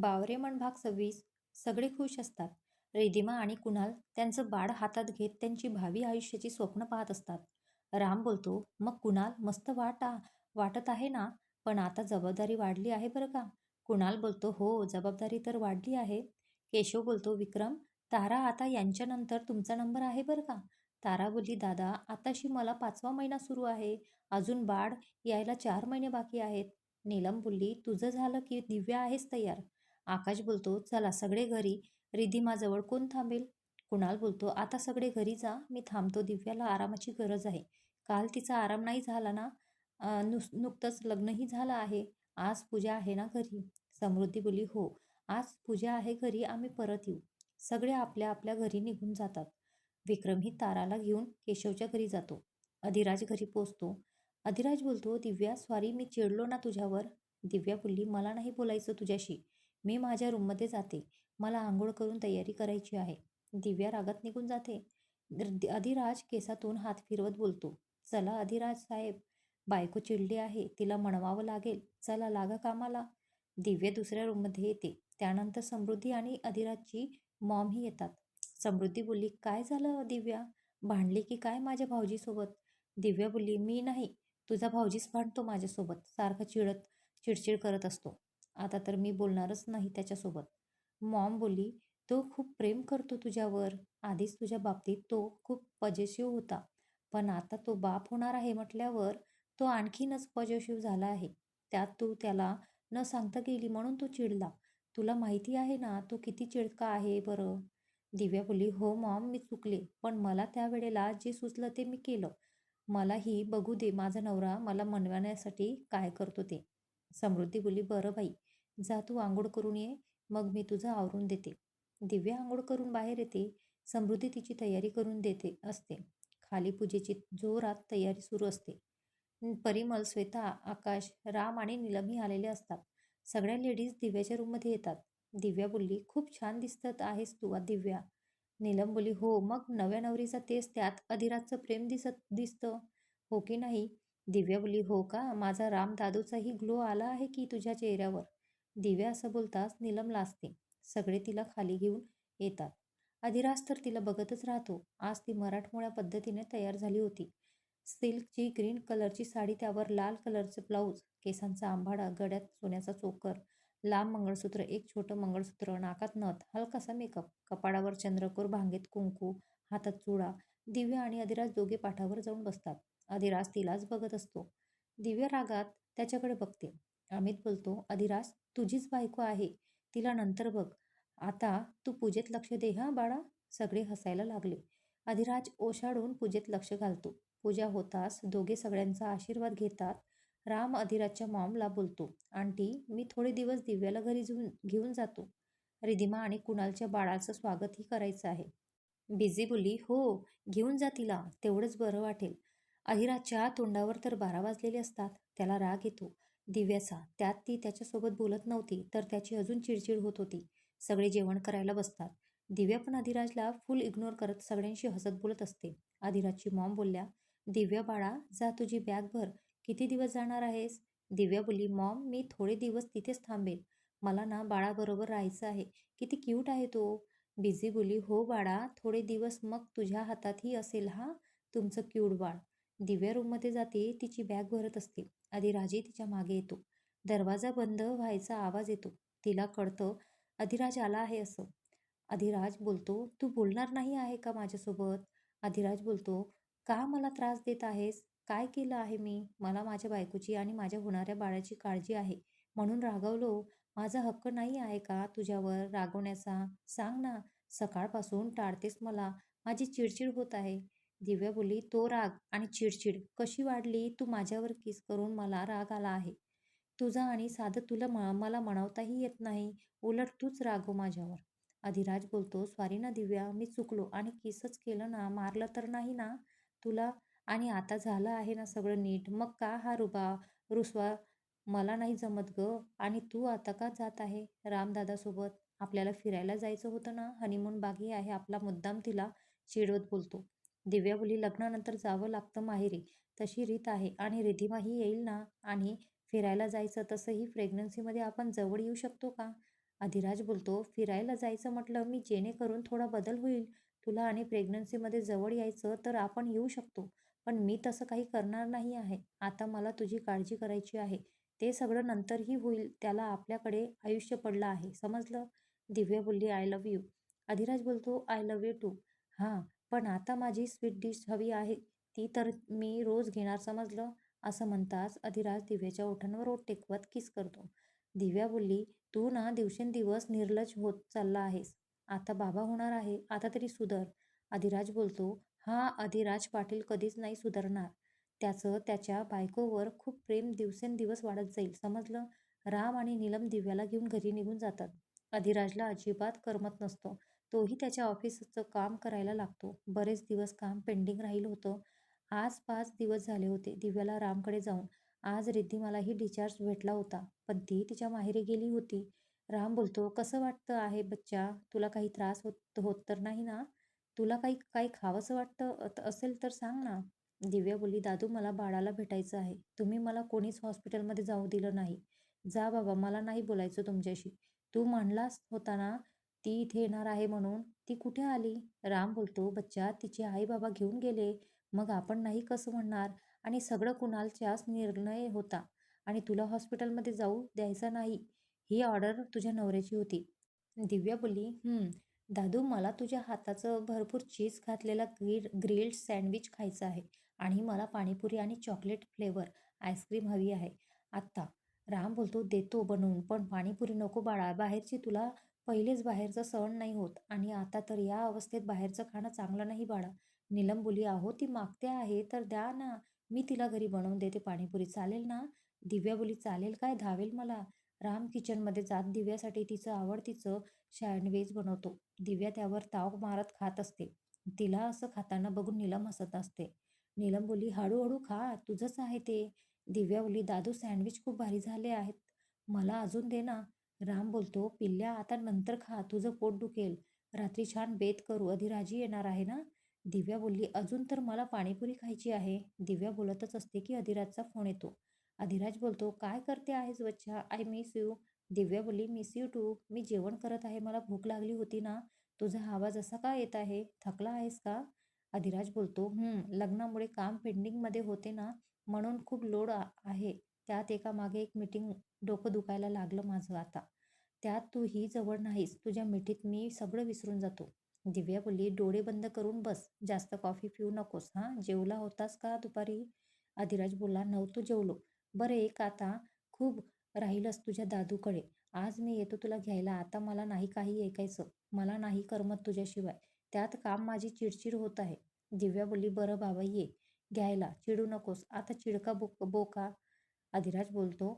बावरेमण भाग सव्वीस सगळे खुश असतात. रिधिमा आणि कुणाल त्यांचं बाळ हातात घेत त्यांची भावी आयुष्याची स्वप्न पाहत असतात. राम बोलतो मग कुणाल मस्त वाटा वाटत आहे ना? पण आता जबाबदारी वाढली आहे बरं का? कुणाल बोलतो हो जबाबदारी तर वाढली आहे. केशव बोलतो विक्रम तारा आता यांच्यानंतर तुमचा नंबर आहे बरं का? तारा बोलली दादा आताशी मला पाचवा महिना सुरू आहे. अजून बाळ यायला चार महिने बाकी आहेत. नीलम बोलली तुझं झालं की दिव्या आहेस तयार. आकाश बोलतो चला सगळे घरी. रिधिमाजवळ कोण थांबेल? कुणाल बोलतो आता सगळे घरी जा. मी थांबतो. दिव्याला आरामाची गरज आहे. काल तिचा आराम नाही झाला ना? नुस नुकतंच लग्नही झालं आहे. आज पूजा आहे ना घरी? समृद्धी बोली हो. आज पूजा आहे घरी. आम्ही परत येऊ. सगळे आपल्या आपल्या घरी निघून जातात. विक्रमही ताराला घेऊन केशवच्या घरी जातो. अधिराज घरी पोचतो. अधिराज बोलतो दिव्या सॉरी मी चिडलो ना तुझ्यावर. दिव्या बोलली मला नाही बोलायचं तुझ्याशी. मी माझ्या रूममध्ये जाते. मला आंघोळ करून तयारी करायची आहे. दिव्या रागात निघून जाते. अधिराज केसातून हात फिरवत बोलतो. चला अधिराज साहेब. बायको चिडली आहे. तिला म्हणवावं लागेल. चला लागा कामाला. दिव्या दुसऱ्या रूममध्ये येते. त्यानंतर समृद्धी आणि अधिराजची मॉमही येतात. समृद्धी बोलली काय झालं दिव्या? भांडली की काय माझ्या भाऊजीसोबत? दिव्या बोलली मी नाही. तुझा भाऊजीच भांडतो माझ्यासोबत. सारखा चिडत चिडचिड करत असतो. आता तर मी बोलणारच नाही त्याच्यासोबत. मॉम बोलली तो खूप प्रेम करतो तुझ्यावर. आधीच तुझ्या बाबतीत तो खूप पजेशिव होता. पण आता तो बाप होणार आहे म्हटल्यावर तो आणखीनच पजेशिव झाला आहे. त्यात तू त्याला न सांगता गेली म्हणून तो चिडला. तुला माहिती आहे ना तो किती चिडका आहे बरं? दिव्या बोलली हो मॉम मी चुकले. पण मला त्यावेळेला जे सुचलं ते मी केलं. मलाही बघू दे माझा नवरा मला मनवण्यासाठी काय करतो ते. समृद्धी बोली बरं बाई. जा तू आंघोळ करून ये मग मी तुझं आवरून देते. दिव्या आंघोळ करून बाहेर येते समृद्धी तिची तयारी करून देते असते. खाली पूजेची जोरात तयारी सुरू असते. परिमल श्वेता आकाश राम आणि निलमही आलेले असतात. सगळ्या लेडीज दिव्याच्या रूममध्ये येतात. दिव्या बोलली खूप छान दिसत आहेस तू दिव्या. नीलम बोली हो मग नव्या नवरीचा तेच त्यात अधिराजचं प्रेम दिसत दिसतं. हो की नाही? दिव्या बोली हो का? माझा राम दादूचाही ग्लो आला आहे की तुझ्या चेहऱ्यावर? दिव्या असं बोलताच नीलम लाजते. सगळे तिला खाली घेऊन येतात. अधिराज तर तिला बघतच राहतो. आज ती मराठमोळ्या पद्धतीने तयार झाली होती. सिल्कची ग्रीन कलरची साडी त्यावर लाल कलरचं ब्लाऊज केसांचा आंबाडा गळ्यात सोन्याचा चोकर लांब मंगळसूत्र एक छोटं मंगळसूत्र नाकात नथ हलकासा मेकअप कपाडावर चंद्रकोर भांगेत कुंकू हातात चुडा. दिव्या आणि अधिराज दोघे पाठावर जाऊन बसतात. अधिराज तिलाच बघत असतो. दिव्या रागात त्याच्याकडे बघते. अमित बोलतो अधिराज तुझीच बायको आहे तिला नंतर बघ. आता तू पूजेत लक्ष दे हा बाळा? सगळे हसायला लागले. अधिराज ओशाडून पूजेत लक्ष घालतो. पूजा होताच दोघे सगळ्यांचा आशीर्वाद घेतात. राम अधिराजच्या मॉमला बोलतो आंटी मी थोडे दिवस दिव्याला घरी घेऊन घेऊन जातो. रिधिमा आणि कुणालच्या बाळाचं स्वागतही करायचं आहे. बिझी बोली हो घेऊन जा तिला तेवढंच बरं वाटेल. अधिराजच्या तोंडावर तर बारा वाजलेले असतात त्याला राग येतो. दिव्याचा. त्यात ती त्याच्यासोबत बोलत नव्हती तर त्याची अजून चिडचिड होत होती. सगळे जेवण करायला बसतात. दिव्या पण अधिराजला फुल इग्नोर करत सगळ्यांशी हसत बोलत असते. अधिराजची मॉम बोलल्या दिव्या बाळा जा तुझी बॅग भर. किती दिवस जाणार आहेस? दिव्या बोलली मॉम मी थोडे दिवस तिथेच थांबेल मला ना बाळाबरोबर राहायचं आहे. किती क्यूट आहे तो. बिझी बोली हो बाळा थोडे दिवस मग तुझ्या हातातही असेल हा तुमचं क्यूट बाळ. दिव्या रूममध्ये जाते तिची बॅग भरत असते. अधिराजही तिच्यामागे येतो. दरवाजा बंद व्हायचा आवाज येतो. तिला कळतं अधिराज आला आहे असं. अधिराज बोलतो तू बोलणार नाही आहे का माझ्यासोबत? अधिराज बोलतो का मला त्रास देत आहेस? काय केलं आहे मी? मला माझ्या बायकोची आणि माझ्या होणाऱ्या बाळाची काळजी आहे. म्हणून रागवलो माझा हक्क नाही आहे का तुझ्यावर रागवण्याचा? सांग ना सकाळपासून टाळतेस मला. माझी चिडचिड होत आहे. दिव्या बोलली तो राग आणि चिडचिड कशी वाढली? तू माझ्यावर किस करून मला राग आला आहे? तुझा आणि साधं तुला म मला म्हणवताही येत नाही. उलट तूच रागो माझ्यावर. अधिराज बोलतो स्वारी ना दिव्या मी चुकलो आणि किसच केलं ना? मारलं तर नाही ना? तुला आणि आता झालं आहे ना सगळं नीट? मग का हा रुबा रुसवा? मला नाही जमत ग. आणि तू आता का जात आहे? रामदादासोबत आपल्याला फिरायला जायचं होतं ना? हनीमून बागी आहे आपला मुद्दाम तिला चिडवत बोलतो. दिव्या बोली लग्नानंतर जावं लागतं माहेरी. तशी रीत आहे आणि रिधिमाही येईल ना? आणि फिरायला जायचं तसंही प्रेग्नन्सीमध्ये आपण जवळ येऊ शकतो का? अधिराज बोलतो फिरायला जायचं म्हटलं मी जेणेकरून थोडा बदल होईल. तुला आणि प्रेग्नन्सीमध्ये जवळ यायचं तर आपण येऊ शकतो. पण मी तसं काही करणार नाही आहे. आता मला तुझी काळजी करायची आहे. ते सगळं नंतरही होईल. त्याला आपल्याकडे आयुष्य पडलं आहे. समजलं? दिव्या बोलली आय लव्ह यू. अधिराज बोलतो आय लव्ह यू टू. हां. पण आता माझी स्वीट डिश हवी आहे ती तर मी रोज घेणार समजलं? असं म्हणताच अधिराज दिव्याच्या ओठांवर ओठ टेकवत किस करतो. दिव्या बोलली तू ना दिवसेंदिवस निर्लज होत चालला आहेस. आता बाबा होणार आहे. आता तरी सुधर. अधिराज बोलतो हा अधिराज पाटील कधीच नाही सुधारणार. त्याचं त्याच्या बायकोवर खूप प्रेम दिवसेंदिवस वाढत जाईल समजलं? राम आणि नीलम दिव्याला घेऊन घरी निघून जातात. अधिराजला अजिबात करमत नसतो. तोही त्याच्या ऑफिसचं काम करायला लागतो. बरेच दिवस काम पेंडिंग राहिलं होतं. आज पाच दिवस झाले होते दिव्याला रामकडे जाऊन. आज रिद्धिमालाही डिचार्ज भेटला होता पण ती तिच्या माहेरी गेली होती. राम बोलतो कसं वाटतं आहे बच्चा? तुला काही त्रास होत होत तर नाही ना? तुला काही काही खावंसं वाटतं असेल तर सांग ना. दिव्या बोलली दादू मला बाळाला भेटायचं आहे. तुम्ही मला कोणीच हॉस्पिटलमध्ये जाऊ दिलं नाही. जा बाबा मला नाही बोलायचं तुमच्याशी. तू म्हणलास होता ना? ती इथे येणार आहे म्हणून ती कुठे आली? राम बोलतो बच्चा तिचे आई बाबा घेऊन गेले. मग आपण नाही कसं म्हणणार? आणि सगळं कुणालच्याच निर्णय होता. आणि तुला हॉस्पिटलमध्ये जाऊ द्यायचा नाही. ही ऑर्डर तुझ्या नवऱ्याची होती. दिव्या बोलली हम्म दादू मला तुझ्या हाताचं भरपूर चीज घातलेला ग्रिल ग्रिल्ड सँडविच खायचं आहे. आणि मला पाणीपुरी आणि चॉकलेट फ्लेवर आईस्क्रीम हवी आहे. आत्ता. राम बोलतो देतो बनवून पण पाणीपुरी नको बाळा. बाहेरची तुला पहिलेच बाहेरचं सहन नाही होत आणि आता तर या अवस्थेत बाहेरचं खाणं चांगलं नाही बाळा. नीलम बोली आहो ती मागते आहे तर द्या ना. मी तिला घरी बनवून देते पाणीपुरी. चालेल ना? दिव्या बोली चालेल काय धावेल मला? राम किचनमध्ये जात दिव्यासाठी तिचं आवडतीचं सँडविच बनवतो. दिव्या त्यावर ताव मारत खात असते. तिला असं खाताना बघून नीलम हसत असते. नीलम बोली हळूहळू खा तुझंच आहे ते. दिव्या बोली दादू सँडविच खूप भारी झाले आहेत. मला अजून दे ना. राम बोलतो पिल्ल्या आता नंतर खा तुझं पोट दुखेल. रात्री छान बेत करू अधिराजी येणार आहे ना? दिव्या बोलली अजून तर मला पाणीपुरी खायची आहे. दिव्या बोलतच असते की अधिराजचा फोन येतो. अधिराज बोलतो काय करते आहेस बच्चा? I miss you. दिव्या बोलली मिस यू टू. मी जेवण करत आहे मला भूक लागली होती ना? तुझा आवाज असा का येत आहे? थकला आहेस का? अधिराज बोलतो हम्म लग्नामुळे काम पेंडिंगमध्ये होते ना? म्हणून खूप लोड आहे. त्यात एका मागे एक मीटिंग डोकं दुखायला लागलं माझं आता. त्यात तू ही जवळ नाहीस. तुझ्या मिठीत मी सगळं विसरून जातो. दिव्या बोलली डोळे बंद करून बस. जास्त कॉफी पिऊ नकोस हां? जेवला होतास का दुपारी? अधिराज बोलला नव्हतो जेवलो. बरं एक आता. खूप राहिलंस तुझ्या दादूकडे. आज मी येतो तुला घ्यायला. आता मला नाही काही ऐकायचं. मला नाही करमत तुझ्याशिवाय. त्यात काम माझी चिडचिड होत आहे. दिव्या बोलली बरं बाबा ये. घ्यायला. चिडू नकोस. आता चिडका बो बोका. अधिराज बोलतो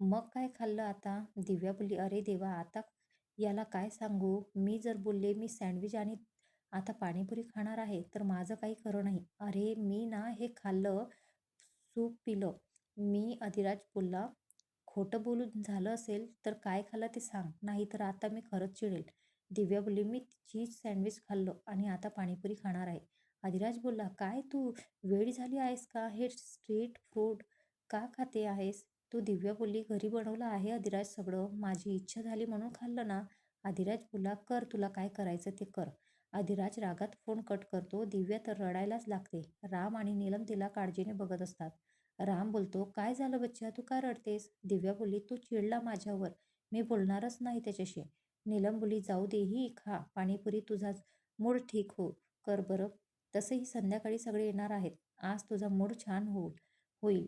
मग काय खाल्लं आता? दिव्या बोलली अरे देवा आता याला काय सांगू? मी जर बोलले मी सँडविच आणि आता पाणीपुरी खाणार आहे तर माझं काही खरं नाही. अरे मी ना हे खाल्लं सूप पिलं. मी अधिराज बोलला खोटं बोलून झालं असेल तर काय खाल्लं ते सांग नाही तर आता मी खरंच चिडेल. दिव्या बोलली मी चीज सँडविच खाल्लं आणि आता पाणीपुरी खाणार आहे. अधिराज बोलला काय तू वेळ झाली आहेस का? हे स्ट्रीट फूड का खाते आहेस? तू दिव्या बोलली घरी बनवलं आहे अधिराज सगळं. माझी इच्छा झाली म्हणून खाल्लं ना. अधिराज बोला कर तुला काय करायचं ते कर. अधिराज रागात फोन कट करतो. दिव्या तर रडायलाच लागते. राम आणि नीलम तिला काळजीने बघत असतात. राम बोलतो काय झालं बच्चा? तू का रडतेस? दिव्या बोलली तू चिडला माझ्यावर. मी बोलणारच नाही त्याच्याशी. नीलम बोली जाऊ दे ही खा. पाणीपुरी तुझा मूड ठीक हो. कर बरं. तसंही संध्याकाळी सगळे येणार आहेत. आज तुझा मूड छान होईल होईल.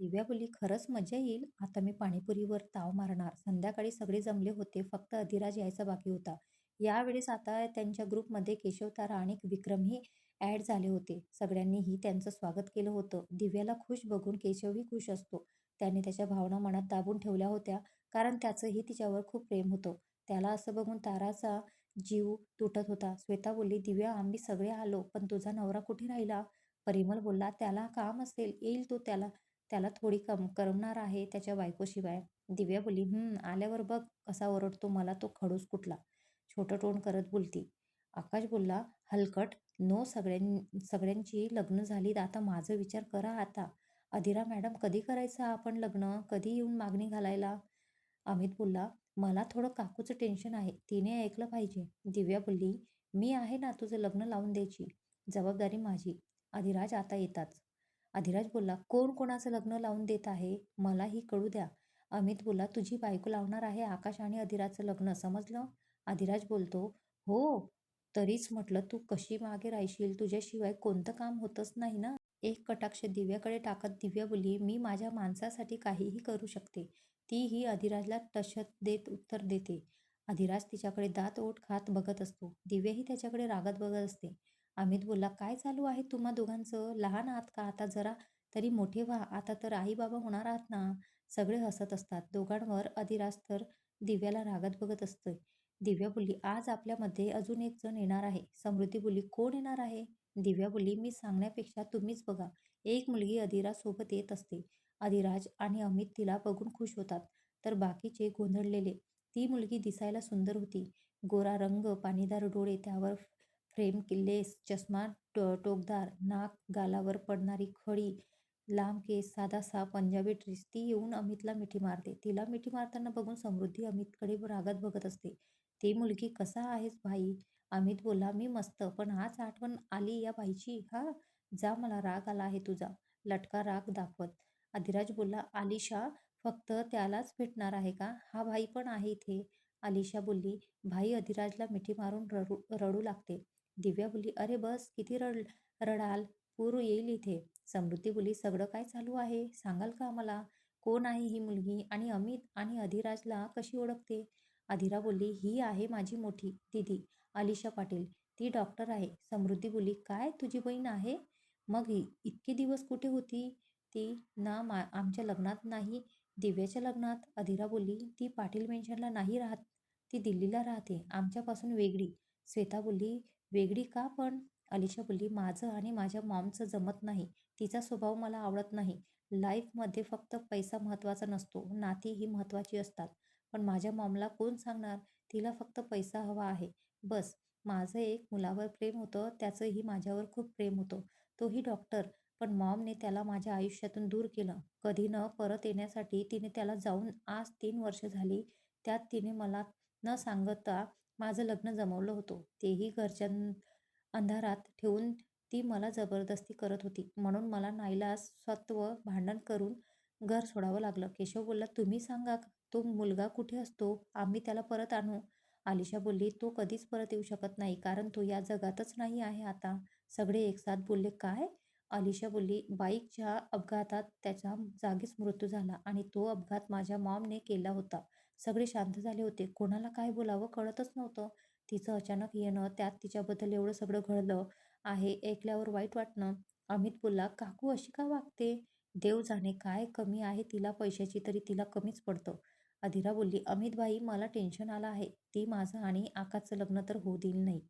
दिव्या बोली खरंच मजा येईल. आता मी पाणीपुरीवर ताव मारणार. संध्याकाळी सगळे जमले होते. फक्त अधिराज यायचा बाकी होता. यावेळेस आता त्यांच्या ग्रुपमध्ये केशव तारा आणि विक्रमही ॲड झाले होते. सगळ्यांनीही त्यांचं स्वागत केलं होतं. दिव्याला खुश बघून केशवही खुश असतो. त्याने त्याच्या भावना मनात दाबून ठेवल्या होत्या. कारण त्याचंही तिच्यावर खूप प्रेम होतं. त्याला असं बघून ताराचा जीव तुटत होता. श्वेता बोलली दिव्या आम्ही सगळे आलो पण तुझा नवरा कुठे राहिला? परिमल बोलला त्याला काम असेल. येईल तो त्याला त्याला थोडी कम करमणार आहे त्याच्या बायकोशिवाय. दिव्या बोली हम्म आल्यावर बघ कसा ओरडतो मला तो खडूस कुठला? छोटं टोन करत बोलती. आकाश बोलला हलकट नो सगळ्यां सगळ्यांची लग्न झाली आता माझं विचार करा आता. अधिरा मॅडम कधी करायचं आपण लग्न? कधी येऊन मागणी घालायला? अमित बोलला मला थोडं काकूचं टेन्शन आहे तिने ऐकलं पाहिजे. दिव्या बोलली मी आहे ना तुझं लग्न लावून द्यायची जबाबदारी माझी. अधिराज आता येताच. अधिराज बोलला कोण कोणाचं लग्न लावून देत आहे? मलाही कळू द्या. अमित बोलला तुझी बायको लावणार आहे आकाश आणि अधिराजचं लग्न समजलं? अधिराज बोलतो हो तरीच म्हटलं तू कशी मागे राहशील? तुझ्याशिवाय कोणतं काम होतच नाही ना? एक कटाक्ष दिव्याकडे टाकत दिव्या बोलली मी माझ्या माणसासाठी काहीही करू शकते. तीही अधिराजला टशत देत उत्तर देते. अधिराज तिच्याकडे दात ओठ खात बघत असतो. दिव्याही त्याच्याकडे रागत बघत असते. अमित बोलला काय चालू आहे तुम्हा दोघांचं? लहान आहात का? आता जरा तरी मोठे व्हा. आता तर आई बाबा होणार आहात ना? सगळे हसत असतात. दोघांवर अधिराज तर दिव्याला रागत बघत असतोय. दिव्या बोलली आज आपल्यामध्ये अजून एक जण येणार आहे. समृद्धी बोलली कोण येणार आहे? दिव्या बोलली मी सांगण्यापेक्षा तुम्हीच बघा. एक मुलगी अधिराज सोबत येत असते. अधिराज आणि अमित तिला बघून खुश होतात. तर बाकीचे गोंधळलेले. ती मुलगी दिसायला सुंदर होती. गोरा रंग पाणीदार डोळे त्यावर फ्रेम लेस चष्मा टोकदार नाक गालावर पडणारी खळी लांब केस साधा सा पंजाबी ड्रेस ती येऊन अमितला मिठी मारते. तिला मिठी मारताना बघून समृद्धी अमितकडे रागात बघत असते. ती मुलगी कसा आहेस भाई? अमित बोलला मी मस्त पण आज आठवण आली या बाईची. हा जा मला राग आला आहे तुझा. लटका राग दाखवत. अधिराज बोलला आलिशा फक्त त्यालाच भेटणार आहे का? हा भाई पण आहे इथे. आलिशा बोलली भाई अधिराजला मिठी मारून रडू रडू लागते. दिव्या बोलली अरे बस किती रड रडाल? पूर येईल इथे. समृद्धी बोली सगळं काय चालू आहे? सांगाल का मला कोण आहे ही मुलगी? आणि अमित आणि अधिराजला कशी ओळखते? अधिरा बोलली ही आहे माझी मोठी दिदी अलिशा पाटील. ती डॉक्टर आहे. समृद्धी बोली काय? तुझी बहीण आहे? मग इतके दिवस कुठे होती? ती ना मा आमच्या लग्नात नाही दिव्याच्या लग्नात? अधिरा बोलली ती पाटील मेन्शनला नाही राहत. ती दिल्लीला राहते. आमच्यापासून वेगळी. श्वेता बोलली वेगळी का पण? अलिशा बोलली माझं आणि माझ्या मॉमचं जमत नाही. तिचा स्वभाव मला आवडत नाही. लाईफमध्ये फक्त पैसा महत्त्वाचा नसतो. नाती ही महत्त्वाची असतात. पण माझ्या मॉमला कोण सांगणार? तिला फक्त पैसा हवा आहे. बस माझं एक मुलावर प्रेम होतं. त्याचंही माझ्यावर खूप प्रेम होतं. तोही डॉक्टर. पण मॉमने त्याला माझ्या आयुष्यातून दूर केलं. कधी न परत येण्यासाठी तिने त्याला जाऊन आज तीन वर्ष झाली. त्यात तिने मला न सांगता माझं लग्न जमवलं होतं. तेही घरच्या अंधारात ठेवून ती मला जबरदस्ती करत होती. म्हणून मला नाईलाज स्वत्व भांडण करून घर सोडावं लागलं. केशव बोलला तुम्ही सांगा तो मुलगा कुठे असतो? आम्ही त्याला परत आणू. आलिशा बोलली तो कधीच परत येऊ शकत नाही कारण तो या जगातच नाही आहे आता. सगळे एकसाथ बोलले काय? अलिशा बोलली बाईकच्या अपघातात त्याचा जागीच मृत्यू झाला आणि तो अपघात माझ्या मॉमने केला होता. सगळे शांत झाले होते. कोणाला काय बोलावं कळतच नव्हतं. तिचं अचानक येणं त्यात तिच्याबद्दल एवढं सगळं घडलं आहे ऐकल्यावर वाईट वाटणं. अमित बोलला काकू अशी का वागते? देव जाणे काय कमी आहे तिला पैशाची तरी तिला कमीच पडतं. अधिरा बोलली अमितबाई मला टेन्शन आलं आहे. ती माझं आणि आकाशचं लग्न तर होऊ देईल नाही.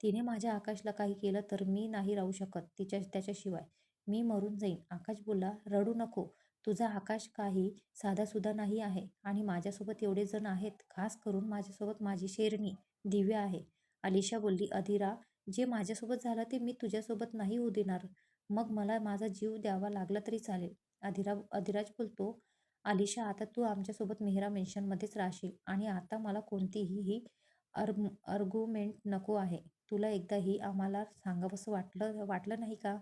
तिने माझ्या आकाशला काही केलं तर मी नाही राहू शकत तिच्या त्याच्याशिवाय. मी मरून जाईन. आकाश बोलला रडू नको. तुझा आकाश काही साधासुद्धा नाही आहे आणि माझ्यासोबत एवढे जण आहेत खास करून माझ्यासोबत माझी शेरणी दिव्य आहे. अलिशा बोलली अधिरा जे माझ्यासोबत झालं ते मी तुझ्यासोबत नाही होऊ देणार. मग मला माझा जीव द्यावा लागला तरी चालेल. अधिरा अधिराज बोलतो आलिशा आता तू आमच्यासोबत मेहरा मेन्शनमध्येच राहशील आणि आता मला कोणतीही ही अर्ग अर्ग्युमेंट नको आहे. तुला एकदाही आम्हाला सांगावंसं वाटलं वाटलं नाही का?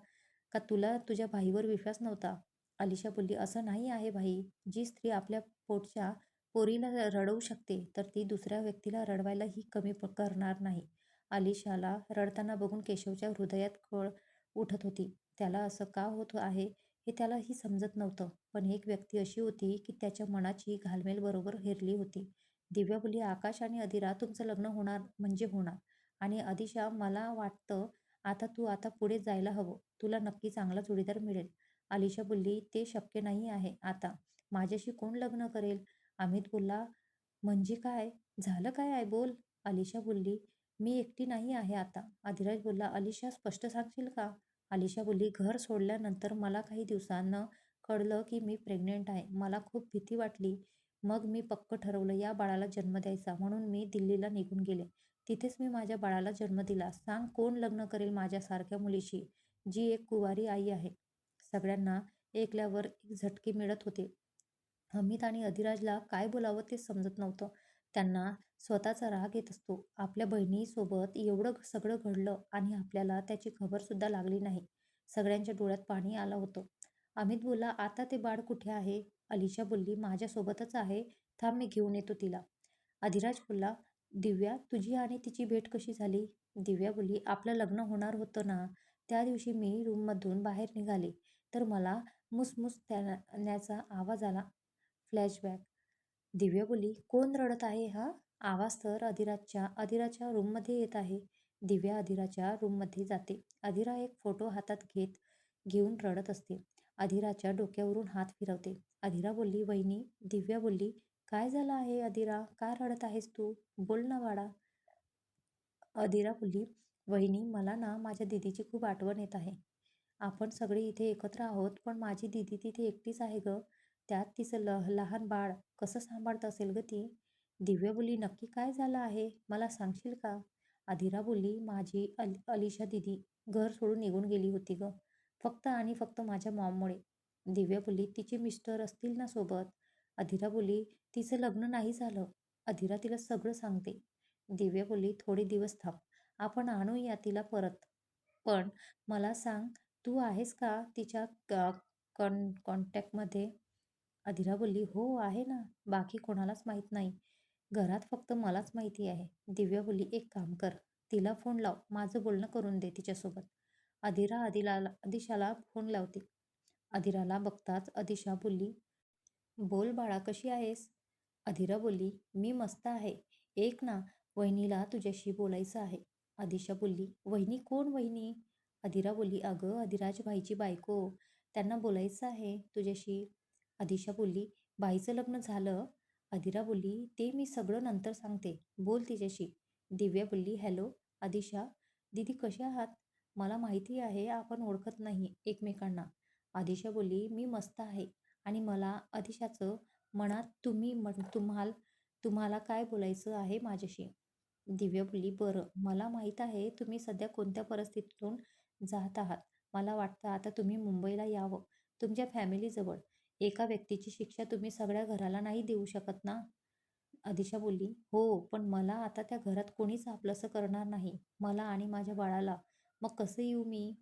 का तुला तुझ्या भाईवर विश्वास नव्हता? अलिशा बोलली असं नाही आहे भाई. जी स्त्री आपल्या पोटच्या पोरीला रडवू शकते तर ती दुसऱ्या व्यक्तीला रडवायलाही कमी करणार नाही. आलिशाला रडताना बघून केशवच्या हृदयात कळ उठत होती. त्याला असं का होत आहे हे त्यालाही समजत नव्हतं. पण एक व्यक्ती अशी होती की त्याच्या मनाची घालमेल बरोबर हेरली होती. दिव्या बोली आकाश आणि अधिरा तुमचं लग्न होणार म्हणजे होणार. आणि अधिशा मला वाटतं आता तू आता पुढे जायला हवं. तुला नक्की चांगला जोडीदार मिळेल. आलिशा बोलली ते शक्य नाही आहे आता. माझ्याशी कोण लग्न करेल? अमित बोलला म्हणजे काय? झालं काय आहे बोल? अलिशा बोलली मी एकटी नाही आहे आता. अधिराज बोलला अलिशा स्पष्ट सांगशील का? अलिशा बोलली घर सोडल्यानंतर मला काही दिवसांना कळलं की मी प्रेग्नेंट आहे. मला खूप भीती वाटली. मग मी पक्क ठरवलं या बाळाला जन्म द्यायचा. म्हणून मी दिल्लीला निघून गेले. तिथेच मी माझ्या बाळाला जन्म दिला. सांग कोण लग्न करेल माझ्यासारख्या मुलीशी जी एक कुवारी आई आहे. सगळ्यांना ऐकल्यावर एक झटके मिळत होते अमित आणि अधिराजला काय बोलावं ते समजत नव्हतं त्यांना स्वतःचा राग येत असतो. आपल्या बहिणीसोबत एवढं सगळं घडलं आणि आपल्याला त्याची खबरसुद्धा लागली नाही. सगळ्यांच्या डोळ्यात पाणी आलं होतं. अमित बोलला, आता ते बाळ कुठे आहे? अलिशा बोलली, माझ्यासोबतच आहे. थांब मी घेऊन येतो तिला. अधिराज बोलला, दिव्या तुझी आणि तिची भेट कशी झाली? दिव्या बोलली, आपलं लग्न होणार होतं ना, त्या दिवशी मी रूममधून बाहेर निघाले तर मला मुसमुस त्याचा आवाज आला. फ्लॅशबॅक दिव्या बोलली, कोण रडत आहे हा? आवाज तर अधिराजच्या अधिराच्या रूममध्ये येत आहे. दिव्या अधिराच्या रूममध्ये जाते. अधिरा एक फोटो हातात घेत घेऊन रडत असते. अधिराच्या डोक्यावरून हात फिरवते. अधिरा बोलली, वहिनी. दिव्या बोलली, काय झालं आहे अधिरा? का रडत आहेस तू? बोल ना वाडा अधिरा बोलली, वहिनी मला ना माझ्या दीदीची खूप आठवण येत आहे. आपण सगळे इथे एकत्र आहोत पण माझी दीदी तिथे एकटीच आहे गं. त्यात तिचं लह लहान बाळ कसं सांभाळत असेल गं ती? दिव्या बोलली, नक्की काय झालं आहे? मला सांगशील का? अधिरा बोलली, माझी अल अलिशा दीदी घर सोडून निघून गेली होती गं. फक्त आणि फक्त माझ्या मॉममुळे. दिव्या बोलली, तिचे मिस्टर असतील ना सोबत? अधिरा बोलली, तिचं लग्न नाही झालं. अधिरा तिला सगळं सांगते. दिव्या बोलली, थोडे दिवस थांब. आपण आणूया तिला परत. पण मला सांग, तू आहेस का तिच्या कॉन कॉन्टॅक्टमध्ये? अधिरा बोलली, हो आहे ना. बाकी कोणालाच माहीत नाही. घरात फक्त मलाच माहिती आहे. दिव्या बोलली, एक काम कर. तिला फोन लाव. माझं बोलणं करून दे तिच्यासोबत. अधिरा अधिलाला अदिशाला फोन लावते. अधिराला बघताच अदिशा बोलली, बोल बाळा कशी आहेस? अधिरा बोलली, मी मस्त आहे. एक ना, वहिनीला तुझ्याशी बोलायचं आहे. अदिशा बोलली, वहिनी कोण वहिनी? अधिरा बोलली, अगं अधिराज भाईची बायको. त्यांना बोलायचं आहे तुझ्याशी. अधिशा बोलली, बाईचं लग्न झालं? अधिरा बोलली, ते मी सगळं नंतर सांगते. बोल तिच्याशी. दिव्या बोलली, हॅलो अधिशा दीदी कशा आहात? मला माहिती आहे आपण ओळखत नाही एकमेकांना. अधिशा बोलली, मी मस्त आहे आणि मला अधिशाचं मनात तुम्ही तुम्हाल तुम्हाला काय बोलायचं आहे माझ्याशी. दिव्या बोलली, बरं मला माहीत आहे तुम्ही सध्या कोणत्या परिस्थितीतून जात आहात. मला वाटतं आता तुम्ही मुंबईला यावं तुमच्या फॅमिलीजवळ. एका व्यक्तीची शिक्षा तुम्ही सगळ्या घराला नाही देऊ शकत ना. अदिशा बोलली, हो पण मला आता त्या घरात कोणीच आपलंसं करणार नाही. मला आणि माझ्या बाळाला. मग कसं येऊ मी?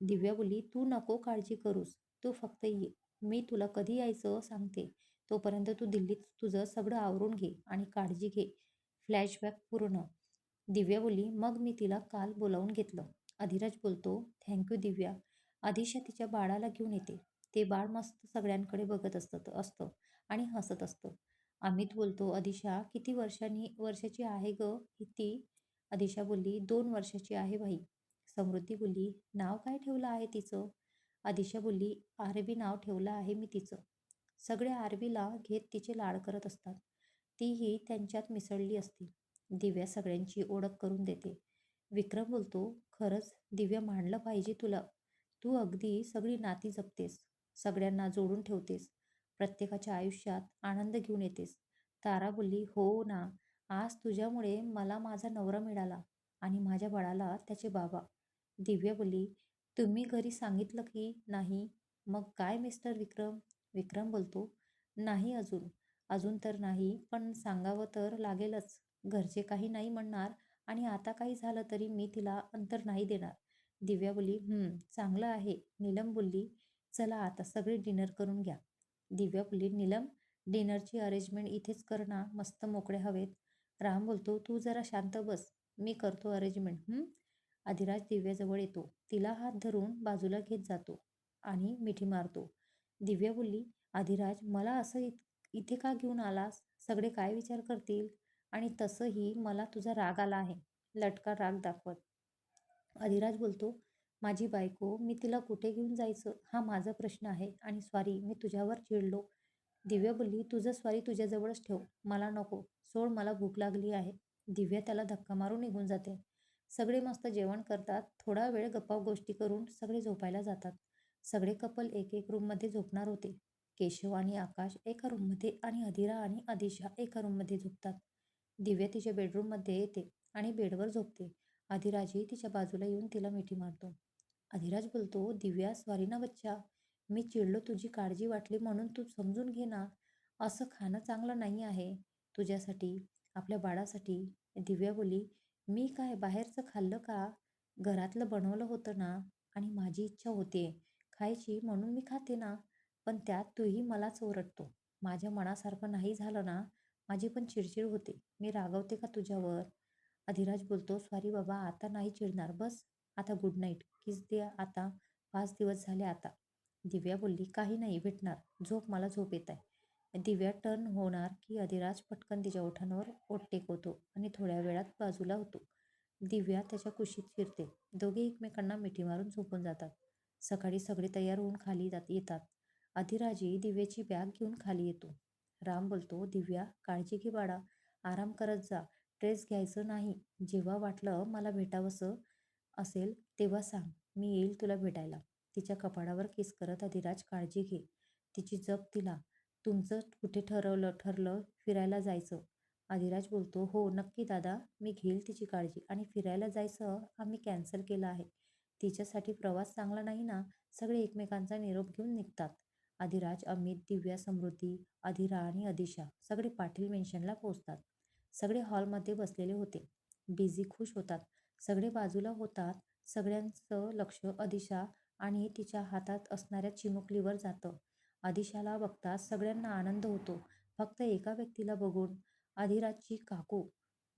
दिव्या बोलली, तू नको काळजी करूस. तू फक्त ये. मी तुला कधी यायचं सांगते. तोपर्यंत तू दिल्लीत तुझं सगळं आवरून घे आणि काळजी घे. फ्लॅशबॅक पूर्ण. दिव्या बोलली, मग मी तिला काल बोलावून घेतलं. अधिराज बोलतो, थँक्यू दिव्या. आदिशा तिच्या बाळाला घेऊन येते. ते बाळ मस्त सगळ्यांकडे बघत असतं असतं आणि हसत असतं. अमित बोलतो, अदिशा किती वर्षांनी वर्षाची आहे गं ती? अदिशा बोलली, दोन वर्षाची आहे बाई. समृद्धी बोलली, नाव काय ठेवलं आहे तिचं? अदिशा बोलली, आरबी नाव ठेवलं आहे मी तिचं. सगळे आरबीला घेत तिचे लाड करत असतात. तीही त्यांच्यात मिसळली असते दिव्या सगळ्यांची ओळख करून देते. विक्रम बोलतो, खरंच दिव्या मांडलं पाहिजे तुला. तू अगदी सगळी नाती जपतेस. सगळ्यांना जोडून ठेवतेस. प्रत्येकाच्या आयुष्यात आनंद घेऊन येतेस. तारा बोलली, हो ना. आज तुझ्यामुळे मला माझा नवरा मिळाला आणि माझ्या बाळाला त्याचे बाबा. दिव्या बोलली, तुम्ही घरी सांगितलं की नाही? मग काय मिस्टर विक्रम? विक्रम बोलतो, नाही अजून. अजून तर नाही पण सांगावं तर लागेलच. घरचे काही नाही म्हणणार आणि आता काही झालं तरी मी तिला अंतर नाही देणार. दिव्या बोलली, चांगलं आहे. नीलम बोलली, चला आता सगळे डिनर करून घ्या. दिव्या बोलली, नीलम डिनरची अरेंजमेंट इथेच कर ना मस्त मोकळे हवेत. राम बोलतो, तू जरा शांत बस. मी करतो अरेंजमेंट अधिराज दिव्याजवळ येतो. तिला हात धरून बाजूला घेत जातो आणि मिठी मारतो. दिव्या बोलली, अधिराज मला असं इत इथे का घेऊन आलास? सगळे काय विचार करतील? आणि तसंही मला तुझा राग आला आहे. लटका राग दाखवत. अधिराज बोलतो, माझी बायको मी तिला कुठे घेऊन जायचं हा माझा प्रश्न आहे आणि स्वारी मी तुझ्यावर चिडलो. दिव्या बोलली, तुझं स्वारी तुझ्याजवळच ठेव. मला नको. सोड मला भूक लागली आहे. दिव्या त्याला धक्का मारून निघून जाते. सगळे मस्त जेवण करतात. थोडा वेळ गप्पा गोष्टी करून सगळे झोपायला जातात. सगळे कपल एक एक रूममध्ये झोपणार होते. केशव आणि आकाश एका रूममध्ये आणि अधिरा आणि अदिशा एका रूममध्ये झोपतात. दिव्या तिच्या बेडरूममध्ये येते आणि बेडवर झोपते. अधिराजही तिच्या बाजूला येऊन तिला मिठी मारतो. अधिराज बोलतो, दिव्या सॉरी ना बच्चा. मी चिडलो तुझी काळजी वाटली म्हणून तू समजून घे ना. असं खाणं चांगलं नाही आहे तुझ्यासाठी. आपल्या बाळासाठी दिव्या बोली मी काय बाहेरचं खाल्लं का घरातलं बनवलं होतं ना आणि माझी इच्छा होते खायची म्हणून मी खाते ना पण त्यात तूही मलाच ओरडतो माझ्या मनासारखं नाही झालं ना माझी पण चिडचिड होते. मी रागवते का तुझ्यावर? अधिराज बोलतो सॉरी बाबा आता नाही चिडणार बस. आता गुड नाईट किस दे आता. पाच दिवस झाले आता. दिव्या बोलली काही नाही भेटणार. झोप मला झोप येत आहे दिव्या टर्न होणार की अधिराज पटकन तिच्या ओठांवर ओट टेकवतो आणि थोड्या वेळात बाजूला होतो. दिव्या त्याच्या कुशीत शिरते. दोघे एकमेकांना मिठी मारून झोपून जातात. सकाळी सगळे तयार होऊन खाली जात येतात. अधिराजी दिव्याची बॅग घेऊन खाली येतो. राम बोलतो दिव्या काळजी घे बाळा आराम करत जा. ड्रेस घ्यायचं नाही. जेव्हा वाटलं मला भेटावंसं असेल तेव्हा सांग. मी येईल तुला भेटायला. तिच्या कपाळावर किस करत अधिराज काळजी घे. तिची जप तिला. तुमचं कुठे ठरवलं ठरलं? फिरायला जायचं. अधिराज बोलतो हो नक्की दादा मी घेईल तिची काळजी. आणि फिरायला जायचं आम्ही कॅन्सल केलं आहे. तिच्यासाठी प्रवास चांगला नाही ना? सगळे एकमेकांचा निरोप घेऊन निघतात. अधिराज अमित दिव्या समृद्धी अधिरा आणि अधिशा सगळे पाटील मेन्शनला पोहोचतात. सगळे हॉलमध्ये बसलेले होते. बिझी खुश होतात. सगळे बाजूला होतात. सगळ्यांचं लक्ष अधिशा आणि तिच्या हातात असणाऱ्या चिमुकलीवर जातं. अधिशाला बघता सगळ्यांना आनंद होतो. फक्त एका व्यक्तीला बघून अधिराजची काकू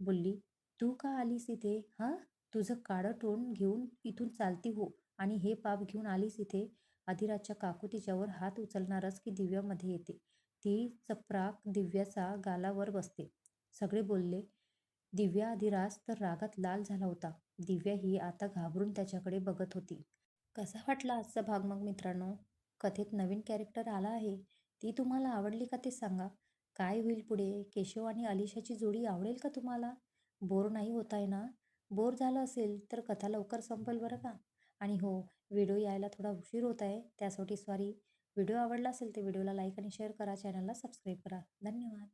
बोलली तू का आलीस इथे? हां? तुझं काळं तोंड घेऊन इथून चालती हो आणि हे पाप घेऊन आलीस इथे? आदिराजच्या काकू तिच्यावर हात उचलणारच की दिव्यामध्ये येते. ती चपराक दिव्याचा गालावर बसते. सगळे बोलले दिव्या अधिराज तर रागात लाल झाला होता. दिव्या ही आता घाबरून त्याच्याकडे बघत होती. कसा वाटला आजचा भाग मग मित्रांनो? कथेत नवीन कॅरेक्टर आला आहे. ती तुम्हाला आवडली का ते सांगा. काय होईल पुढे? केशव आणि अलिशाची जोडी आवडेल का तुम्हाला? बोर नाही होत आहे ना? बोर झालं असेल तर कथा लवकर संपेल बरं का? आणि हो व्हिडिओ यायला थोडा उशीर होत आहे त्यासाठी सॉरी व्हिडिओ आवडला असेल तर व्हिडिओला लाईक आणि शेअर करा. चॅनलला सबस्क्राईब करा. धन्यवाद.